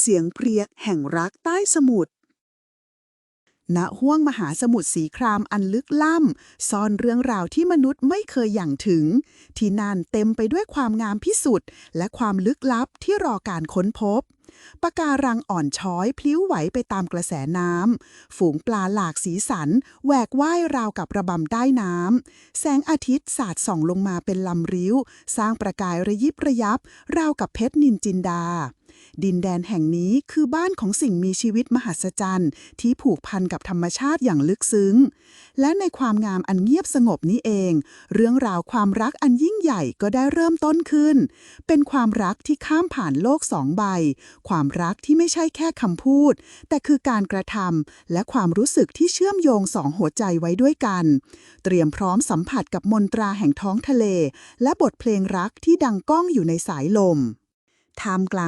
เสียงเพรียกแห่งรักใต้สมุทรณห้วงมหาสมุทรสีครามอันลึกล่ำ ซ่อนเรื่องราวที่มนุษย์ไม่เคยอย่างถึง ที่นั่นเต็มไปด้วยความงามพิสุทธิ์และความลึกลับที่รอการค้นพบปะการังอ่อนช้อยพลิ้วไหวไปตามกระแสน้ำ ฝูงปลาหลากสีสันแหวกว่ายราวกับระบำใต้น้ำ แสงอาทิตย์สาดส่องลงมาเป็นลำริ้ว สร้างประกายระยิบระยับ ราวกับเพชรนินจินดา ดินแดนแห่งนี้คือบ้านของสิ่งมีชีวิตมหัศจรรย์ที่ผูกพันกับธรรมชาติอย่างลึกซึ้ง และในความงามอันเงียบสงบนี้เอง เรื่องราวความรักอันยิ่งใหญ่ก็ได้เริ่มต้นขึ้น เป็นความรักที่ข้ามผ่านโลกสองใบ ความรักที่ไม่ใช่แค่คำพูด แต่คือการกระทำและความรู้สึกที่เชื่อมโยงสองหัวใจไว้ด้วยกัน เตรียมพร้อมสัมผัสกับมนตราแห่งท้องทะเล และบทเพลงรักที่ดังก้องอยู่ในสายลมท่ามกลาง